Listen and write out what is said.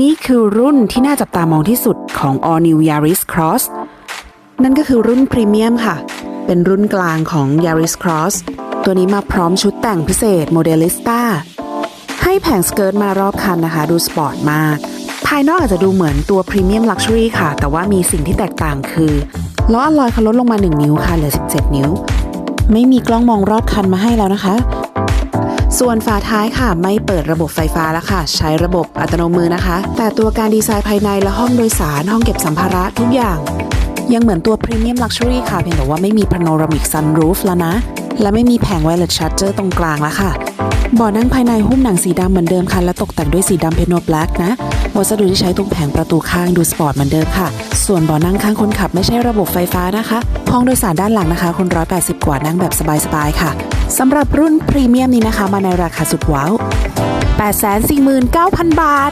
นี่คือรุ่นที่น่าจับตามองที่สุดของ All New Yaris Cross นั่นก็คือรุ่นพรีเมียมค่ะ เป็นรุ่นกลางของ Yaris Cross ตัวนี้มาพร้อมชุดแต่งพิเศษ Modelista ให้แผงสเกิร์ตมารอบคันนะคะ ดูสปอร์ตมาก ภายนอกอาจจะดูเหมือนตัวพรีเมียมลักชัวรี่ค่ะ แต่ว่ามีสิ่งที่แตกต่างคือล้ออัลลอยเขาลดลงมา 1 นิ้วค่ะเหลือ 17 นิ้ว ไม่มีกล้องมองรอบคันมาให้แล้วนะคะ ส่วนฝาท้ายค่ะไม่เปิดระบบไฟฟ้าแล้วค่ะ ใช้ระบบอัตโนมือนะคะ แต่ตัวการดีไซน์ภายในและห้องโดยสารห้องเก็บสัมภาระทุกอย่าง ยังเหมือนตัวพรีเมียมลักชัวรี่ค่ะเพียงแต่ว่าไม่มีพาโนรามิกซันรูฟแล้วนะ และไม่มีแผงไวเลสชาร์เจอร์ตรงกลางแล้วค่ะเบาะนั่งภายในหุ้มหนังสีดำเหมือนเดิมค่ะและตกแต่งด้วยสีดำเพโนแบล็กนะวัสดุที่ใช้ตรงแผงประตูข้างดูสปอร์ตเหมือนเดิมค่ะ ส่วนเบาะนั่งข้างคนขับไม่ใช่ระบบไฟฟ้านะคะห้องโดยสารด้านหลังนะคะคน180 กว่านั่งแบบสบายๆค่ะ สำหรับรุ่นพรีเมียมนี้นะคะ มาในราคาสุดว้าว 849,000 บาท